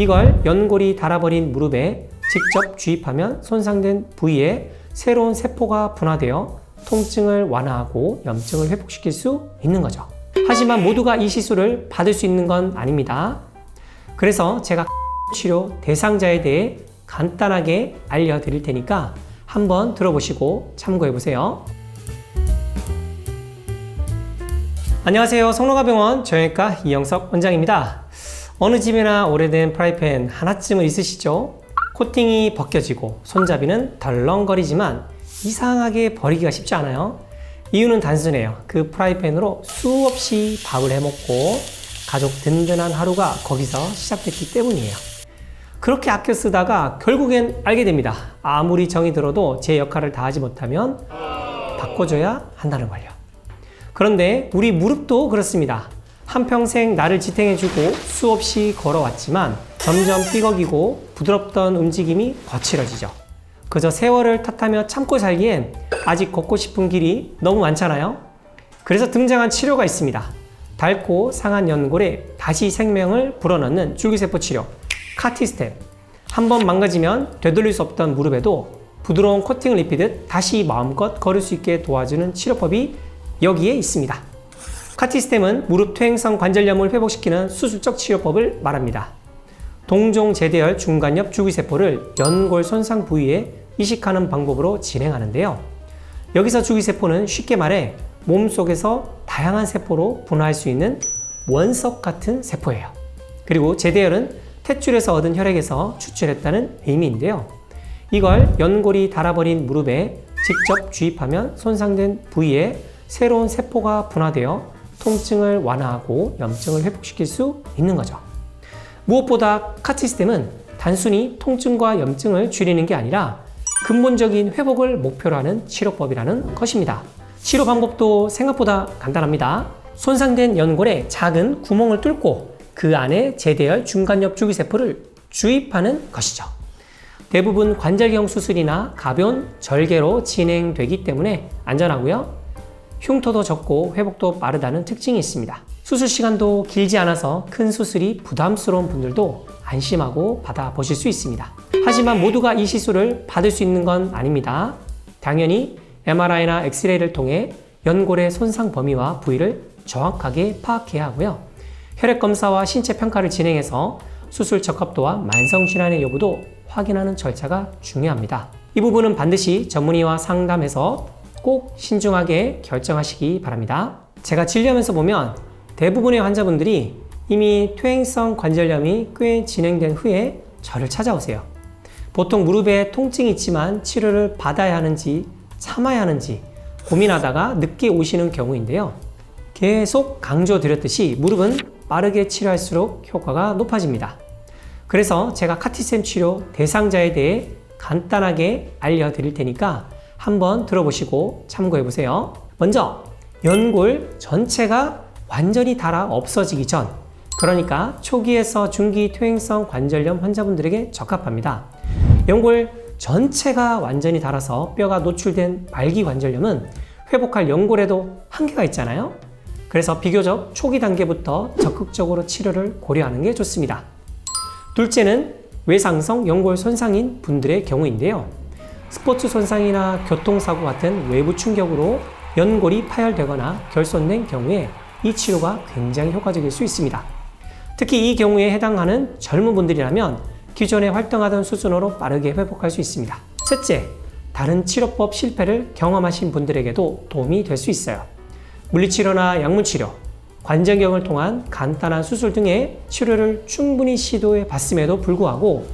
이걸 연골이 닳아버린 무릎에 직접 주입하면 손상된 부위에 새로운 세포가 분화되어 통증을 완화하고 염증을 회복시킬 수 있는 거죠. 하지만 모두가 이 시술을 받을 수 있는 건 아닙니다. 그래서 제가 치료 대상자에 대해 간단하게 알려드릴 테니까 한번 들어보시고 참고해 보세요. 안녕하세요. 성로가병원 정형외과 이영석 원장입니다. 어느 집에나 오래된 프라이팬 하나쯤은 있으시죠? 코팅이 벗겨지고 손잡이는 덜렁거리지만 이상하게 버리기가 쉽지 않아요. 이유는 단순해요. 그 프라이팬으로 수없이 밥을 해먹고 가족 든든한 하루가 거기서 시작됐기 때문이에요. 그렇게 아껴 쓰다가 결국엔 알게 됩니다. 아무리 정이 들어도 제 역할을 다하지 못하면 바꿔줘야 한다는 걸요. 그런데 우리 무릎도 그렇습니다. 한평생 나를 지탱해주고 수없이 걸어왔지만 점점 삐걱이고 부드럽던 움직임이 거칠어지죠. 그저 세월을 탓하며 참고 살기엔 아직 걷고 싶은 길이 너무 많잖아요. 그래서 등장한 치료가 있습니다. 닳고 상한 연골에 다시 생명을 불어넣는 줄기세포 치료, 카티스템. 한번 망가지면 되돌릴 수 없던 무릎에도 부드러운 코팅을 입히듯 다시 마음껏 걸을 수 있게 도와주는 치료법이 여기에 있습니다. 카티스템은 무릎 퇴행성 관절염을 회복시키는 수술적 치료법을 말합니다. 동종 제대열 중간엽 줄기세포를 연골 손상 부위에 이식하는 방법으로 진행하는데요. 여기서 줄기세포는 쉽게 말해 몸속에서 다양한 세포로 분화할 수 있는 원석 같은 세포예요. 그리고 제대열은 탯줄에서 얻은 혈액에서 추출했다는 의미인데요. 이걸 연골이 닳아버린 무릎에 직접 주입하면 손상된 부위에 새로운 세포가 분화되어 통증을 완화하고 염증을 회복시킬 수 있는 거죠. 무엇보다 카티스템은 단순히 통증과 염증을 줄이는 게 아니라 근본적인 회복을 목표로 하는 치료법이라는 것입니다. 치료 방법도 생각보다 간단합니다. 손상된 연골에 작은 구멍을 뚫고 그 안에 제대열 중간엽 줄기세포를 주입하는 것이죠. 대부분 관절경 수술이나 가벼운 절개로 진행되기 때문에 안전하고요. 흉터도 적고 회복도 빠르다는 특징이 있습니다. 수술 시간도 길지 않아서 큰 수술이 부담스러운 분들도 안심하고 받아보실 수 있습니다. 하지만 모두가 이 시술을 받을 수 있는 건 아닙니다. 당연히 MRI나 엑스레이를 통해 연골의 손상 범위와 부위를 정확하게 파악해야 하고요. 혈액 검사와 신체 평가를 진행해서 수술 적합도와 만성 질환의 여부도 확인하는 절차가 중요합니다. 이 부분은 반드시 전문의와 상담해서 꼭 신중하게 결정하시기 바랍니다. 제가 진료하면서 보면 대부분의 환자분들이 이미 퇴행성 관절염이 꽤 진행된 후에 저를 찾아오세요. 보통 무릎에 통증이 있지만 치료를 받아야 하는지 참아야 하는지 고민하다가 늦게 오시는 경우인데요. 계속 강조드렸듯이 무릎은 빠르게 치료할수록 효과가 높아집니다. 그래서 제가 카티셈 치료 대상자에 대해 간단하게 알려드릴 테니까 한번 들어보시고 참고해 보세요. 먼저 연골 전체가 완전히 닳아 없어지기 전 그러니까 초기에서 중기 퇴행성 관절염 환자분들에게 적합합니다. 연골 전체가 완전히 닳아서 뼈가 노출된 말기 관절염은 회복할 연골에도 한계가 있잖아요. 그래서 비교적 초기 단계부터 적극적으로 치료를 고려하는 게 좋습니다. 둘째는 외상성 연골 손상인 분들의 경우인데요. 스포츠 손상이나 교통사고 같은 외부 충격으로 연골이 파열되거나 결손된 경우에 이 치료가 굉장히 효과적일 수 있습니다. 특히 이 경우에 해당하는 젊은 분들이라면 기존에 활동하던 수준으로 빠르게 회복할 수 있습니다. 셋째, 다른 치료법 실패를 경험하신 분들에게도 도움이 될 수 있어요. 물리치료나 약물치료, 관절경을 통한 간단한 수술 등의 치료를 충분히 시도해 봤음에도 불구하고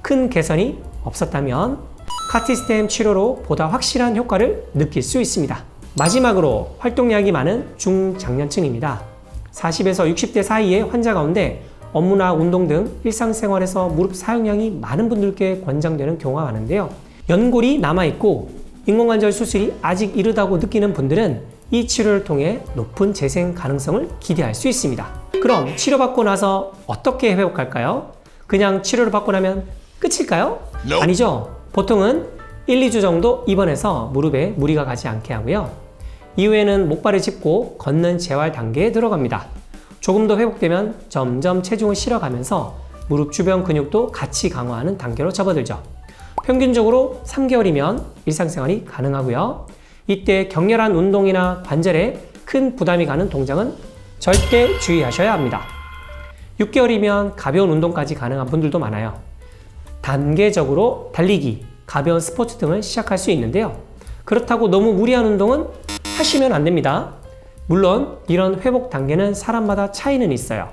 큰 개선이 없었다면 카티스템 치료로 보다 확실한 효과를 느낄 수 있습니다. 마지막으로 활동량이 많은 중장년층입니다. 40에서 60대 사이의 환자 가운데 업무나 운동 등 일상생활에서 무릎 사용량이 많은 분들께 권장되는 경우가 많은데요. 연골이 남아있고 인공관절 수술이 아직 이르다고 느끼는 분들은 이 치료를 통해 높은 재생 가능성을 기대할 수 있습니다. 그럼 치료받고 나서 어떻게 회복할까요? 그냥 치료를 받고 나면 끝일까요? 아니죠. 보통은 1, 2주 정도 입원해서 무릎에 무리가 가지 않게 하고요. 이후에는 목발을 짚고 걷는 재활 단계에 들어갑니다. 조금 더 회복되면 점점 체중을 실어가면서 무릎 주변 근육도 같이 강화하는 단계로 접어들죠. 평균적으로 3개월이면 일상생활이 가능하고요. 이때 격렬한 운동이나 관절에 큰 부담이 가는 동작은 절대 주의하셔야 합니다. 6개월이면 가벼운 운동까지 가능한 분들도 많아요. 단계적으로 달리기, 가벼운 스포츠 등을 시작할 수 있는데요. 그렇다고 너무 무리한 운동은 하시면 안 됩니다. 물론 이런 회복 단계는 사람마다 차이는 있어요.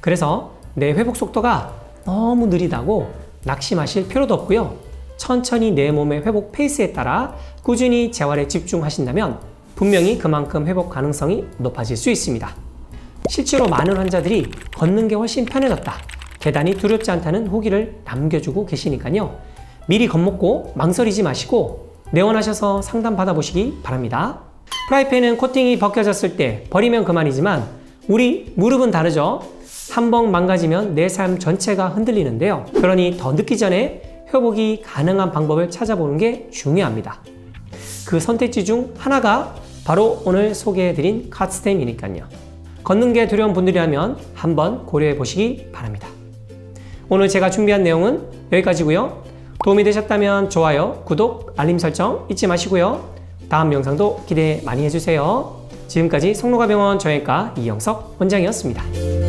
그래서 내 회복 속도가 너무 느리다고 낙심하실 필요도 없고요. 천천히 내 몸의 회복 페이스에 따라 꾸준히 재활에 집중하신다면 분명히 그만큼 회복 가능성이 높아질 수 있습니다. 실제로 많은 환자들이 걷는 게 훨씬 편해졌다. 계단이 두렵지 않다는 후기를 남겨주고 계시니까요. 미리 겁먹고 망설이지 마시고 내원하셔서 상담 받아보시기 바랍니다. 프라이팬은 코팅이 벗겨졌을 때 버리면 그만이지만 우리 무릎은 다르죠. 한 번 망가지면 내 삶 전체가 흔들리는데요. 그러니 더 늦기 전에 회복이 가능한 방법을 찾아보는 게 중요합니다. 그 선택지 중 하나가 바로 오늘 소개해드린 카트스템이니까요. 걷는 게 두려운 분들이라면 한번 고려해 보시기 바랍니다. 오늘 제가 준비한 내용은 여기까지고요. 도움이 되셨다면 좋아요, 구독, 알림 설정 잊지 마시고요. 다음 영상도 기대 많이 해주세요. 지금까지 성노가병원 정형외과 이영석 원장이었습니다.